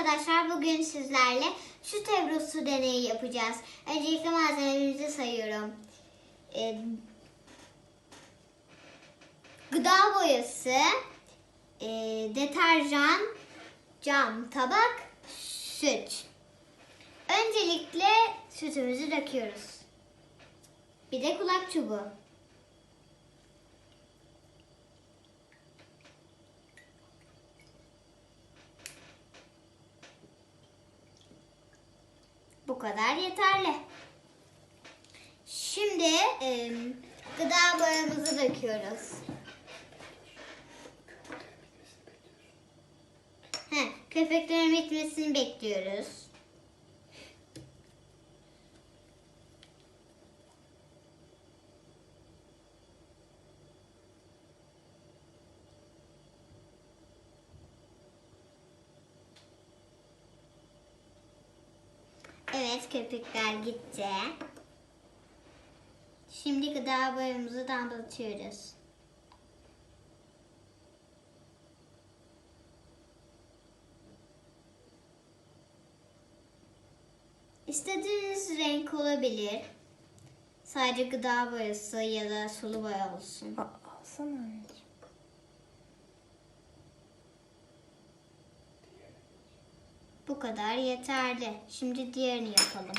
arkadaşlar bugün sizlerle süt evrosu deneyi yapacağız. Öncelikle malzemelerimizi sayıyorum. Ee, gıda boyası, e, deterjan, cam, tabak, süt. Öncelikle sütümüzü döküyoruz. Bir de kulak çubuğu. Kadar yeterli. Şimdi e, gıda boyamızı döküyoruz. He, köpeklerin bitmesini bekliyoruz. Evet köpükler gitti. Şimdi gıda boyamızı damlatıyoruz. İstediğiniz renk olabilir. Sadece gıda boyası ya da sulu boya olsun. Aa, alsana anneciğim. Bu kadar yeterli. Şimdi diğerini yapalım.